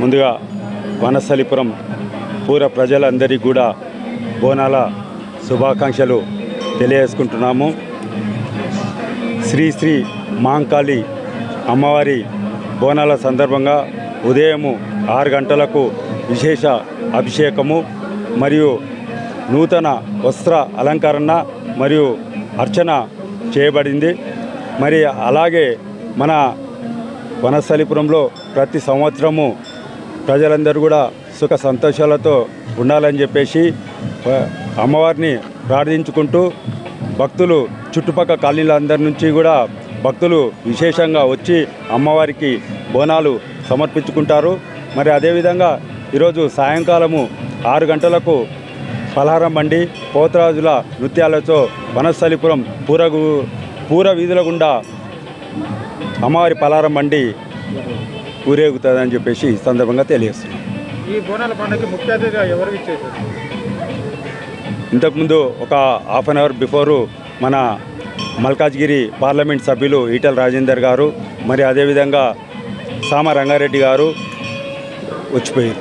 ముందుగా వనస్థలిపురం పూర ప్రజలందరికీ కూడా బోనాల శుభాకాంక్షలు తెలియజేసుకుంటున్నాము. శ్రీ శ్రీ మాంకాళి అమ్మవారి బోనాల సందర్భంగా ఉదయము ఆరు గంటలకు విశేష అభిషేకము మరియు నూతన వస్త్ర అలంకరణ మరియు అర్చన చేయబడింది. మరి అలాగే మన వనస్థలిపురంలో ప్రతి సంవత్సరము ప్రజలందరూ కూడా సుఖ సంతోషాలతో ఉండాలని చెప్పేసి అమ్మవారిని ప్రార్థించుకుంటూ భక్తులు చుట్టుపక్కల కాలనీలందరి నుంచి కూడా భక్తులు విశేషంగా వచ్చి అమ్మవారికి బోనాలు సమర్పించుకుంటారు. మరి అదేవిధంగా ఈరోజు సాయంకాలము ఆరు గంటలకు పలహారం బండి పోతరాజుల నృత్యాలతో వనస్థలిపురం పూరగు పూర వీధుల గుండా అమ్మవారి పలహారం బండి ఊరేగుతుందని చెప్పేసి ఈ సందర్భంగా తెలియజేస్తున్నాం. ఈ బోనాల పండుగకి ముఖ్య అతిథిగా ఎవరు ఇచ్చేసారు ఇంతకుముందు ఒక హాఫ్ అన్ అవర్ బిఫోరు మన మల్కాజ్గిరి పార్లమెంట్ సభ్యులు ఈటల రాజేందర్ గారు మరి అదేవిధంగా సామ రంగారెడ్డి గారు వచ్చిపోయారు.